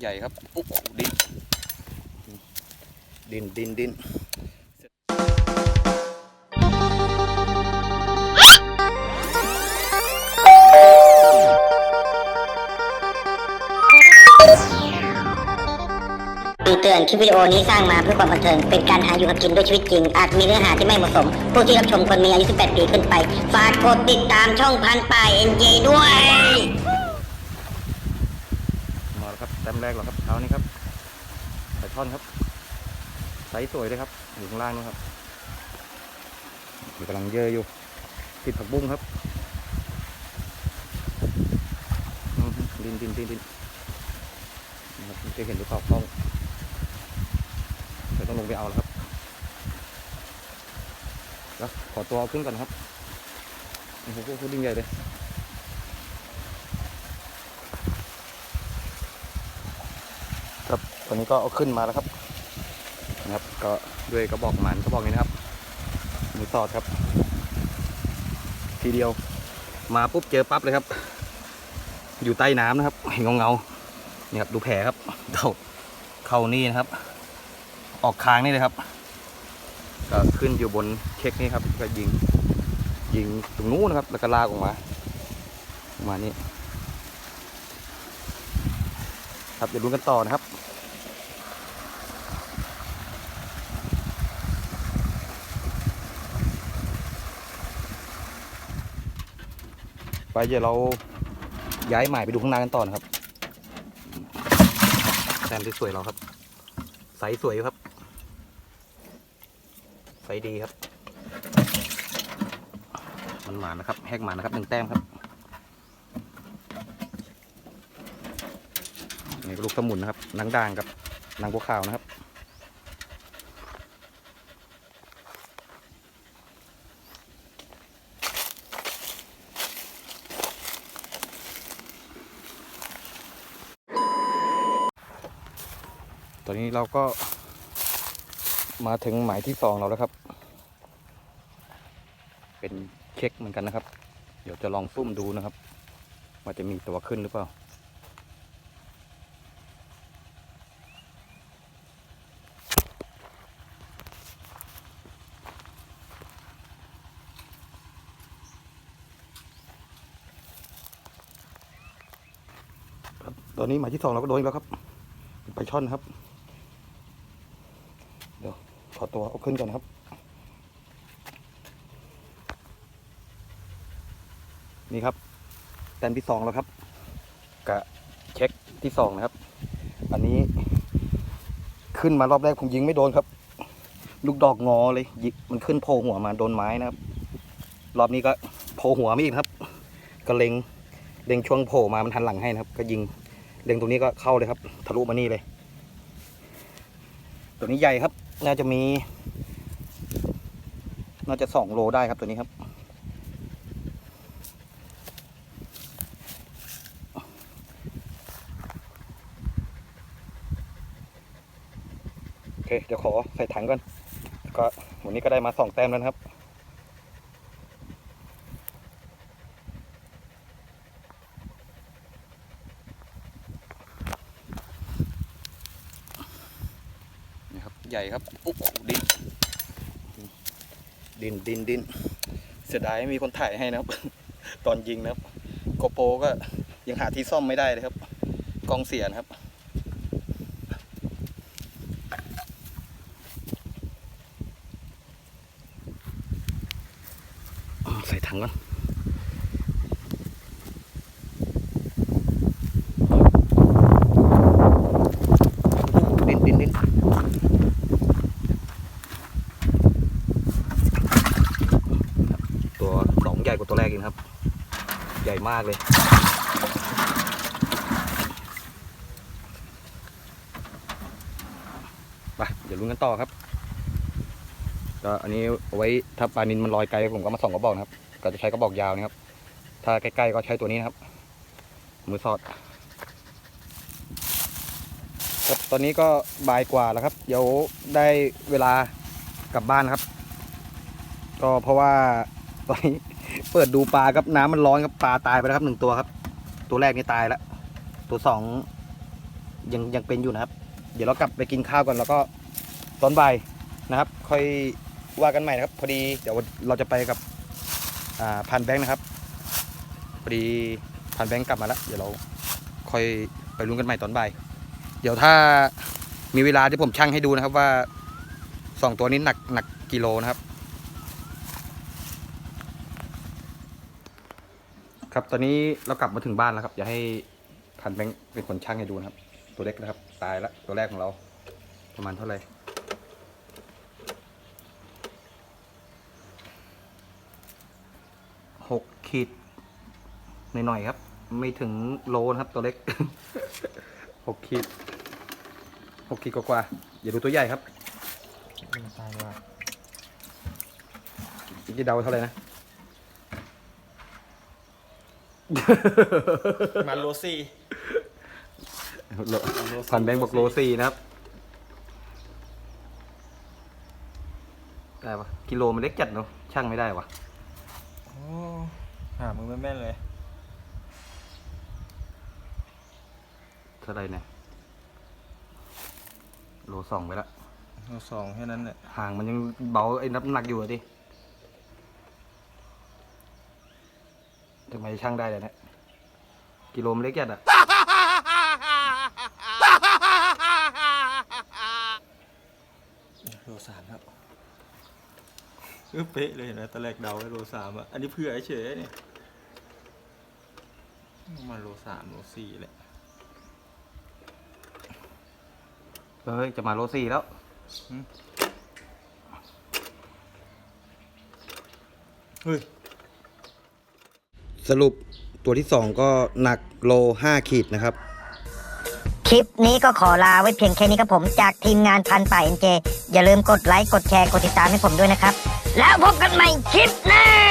ใหญ่ครับโอ้โหดินดินดินดินเตือนคลิปวิดีโอนี้สร้างมาเพื่อความบันเทิง เป็นการหาอยู่หากินด้วยชีวิตจริง อาจมีเนื้อหาที่ไม่เหมาะสม ผู้ที่รับชมควรมีอายุ 18 ปีขึ้นไป ฝากกดติดตามช่องพันป่ายเอ็นเจด้วย มาแล้วครับแต้มแรกแล้วครับเช้านี้ครับปลาช่อนครับไซส์สวยเลยครับ อยู่ข้างล่างนู้นครับกำลังเยอะอยู่ ติดผักบุ้งครับดินดินดินดินนจะเห็นหรือเปล่ากล้องเดี๋ยวต้องลงไปเอาแล้วครับแล้วขอตัวเอาขึ้นก่อนครับโอ้โหดดิ้งใหญ่เลย ครับต อนนี้ก็เอาขึ้นมาแล้วครับนะครับ ก็ด้วยกระบอกหมันกระบอกนี้นะครับมือสอดครับ ทีเดียว มาปุ๊บเจอปั๊บเลยครับ อยู่ใต้น้ำนะครับเห็นเงาเงาๆนี่ยครับดูแผลครับเข้าเข้านี่นะครับ ออกคางนี่เลยครับ ก็ขึ้นอยู่บนเค้กนี่ครับก็ยิงยิงตรงนู้นนะครับ แล้วก็ลากออกมาออกมานี่ครับเดี๋ยวลุ้นกันต่อนะครับ ไปเดี๋ยวเราย้ายหมายไปดูข้างหน้ากันต่อนะครับแซมที่สวยเราครับไซส์สวยครับไซส์ดีครับ มันหมานะครับ แหกหมานะครับหนึ่งแต้มครับนี่ลูกสมุนนะครับนางด่างกับนางบัวขาวนะครับ อนนี้เราก็มาถึงหมายที่สองเราแล้วครับ เป็นเช็คเหมือนกันนะครับ เดี๋ยวจะลองซุ่มดูนะครับ ว่าจะมีตัวขึ้นหรือเปล่าครับตอนนี้หมายที่สองเราก็โดนแล้วครับเป็นปลาช่อนครับ ขอตัวเอาขึ้นก่อนนะครับ นี่ครับแต้มที่สองแล้วครับกะเช็คที่สองนะครับ อันนี้ขึ้นมารอบแรกผมยิงไม่โดนครับ ลูกดอกงอเลยยิงมันขึ้นโผล่หัวมาโดนไม้นะครับ รอบนี้ก็โผล่หัวไม่อีกครับ ก็เล็งเล็งช่วงโผล่มามันทันหลังให้นะครับ ก็ยิงเล็งตรงนี้ก็เข้าเลยครับ ทะลุมานี่เลย ตัวนี้ใหญ่ครับ น่าจะมี น่าจะสองโลได้ครับตัวนี้ครับ โอเค เดี๋ยวขอใส่ถังก่อนก็วันนี้ก็ได้มาสองแต้มแล้วนะครับ นี่ครับ ใหญ่ครับโอ้โหดินดินดินดินเสียดายไม่มีคนถ่ายให้นะครับ ตอนยิงนะครับโกโปรก็ยังหาที่ซ่อมไม่ได้เลยครับกล้องเสียนะครับใส่ถังก่อนดินดินดินตัวสองใหญ่กว่าตัวแรกอีกนะครับ ใหญ่ มากเลย ไป เดี๋ยวลุ้นกันต่อครับ ก็อันนี้เอาไว้ถ้าปลานินมันลอยไกลผมก็มาส่องกระบอกนะครับ ก็จะใช้กระบอกยาวนะครับ ถ้าใกล้ๆก็ใช้ตัวนี้นะครับ มือสอดครับตอนนี้ก็บ่ายกว่าแล้วครับ เดี๋ยวได้เวลากลับบ้านครับ ก็เพราะว่าตอนนี้ เปิดดูปลาครับน้ำมันร้อนครับปลาตายไปแล้วครับหนึ่งตัวครับ ตัวแรกนี่ตายแล้วตัวสองยังยังเป็นอยู่นะครับ เดี๋ยวเรากลับไปกินข้าวก่อนแล้วก็ตอนบ่ายนะครับ ค่อยว่ากันใหม่นะครับ พอดีเดี๋ยวเราจะไปกับอ่าพันแบงค์นะครับพอดีพันแบงค์กลับมาแล้ว เดี๋ยวเราค่อยไปลุ้นกันใหม่ตอนบ่ายเดี๋ยวถ้ามีเวลาที่ผมชั่งให้ดูนะครับว่าสองตัวนี้หนักหนักกิโลนะครับ ครับตอนนี้เรากลับมาถึงบ้านแล้วครับอย่าให้พันแบงค์เป็นคนชั่งให้ดูนะครับ ตัวเล็กนะครับ ตายแล้วตัวแรกของเรา ประมาณเท่าไหร่หกขีดหน่อยๆครับ ไม่ถึงโลนะครับตัวเล็กหกขีดหกขีดกว่าๆอย่าดูตัวใหญ่ครับตายว่าจะเดาเท่าไหร่นะ มันโรซี่โลพันแบงค์บอกโลสี่นะครับ ได้ปะกิโลมันเล็กจัดเนาะช่างไม่ได้วะโอ้หามือไม่แม่นเลยเท่าไหรเนี่ย โลสองไปละโลสองแค่นั้นแหละห่างมันยังเบาไอ้น้ำหนักอยู่อะดิ ทำไมช่างได้เลยเนี่ยกิโลมันเล็กจัดอะโลสามครับเออเป๊ะเลยเห็นไหมตอนแรกเดาไว้โลสามอะ อันนี้เผื่อเฉยๆเนี่ยประมาณโลสามโลสี่แหละเฮ้ย จะมาโลสี่แล้วเฮ้ย สรุปตัวที่สองก็หนักโลห้าขีดนะครับ คลิปนี้ก็ขอลาไว้เพียงแค่นี้ครับผมจากทีมงานพันป่าเอ็นเจอย่าลืมกดไลค์ กดแชร์ กดติดตามให้ผมด้วยนะครับ แล้วพบกันใหม่คลิปหน้า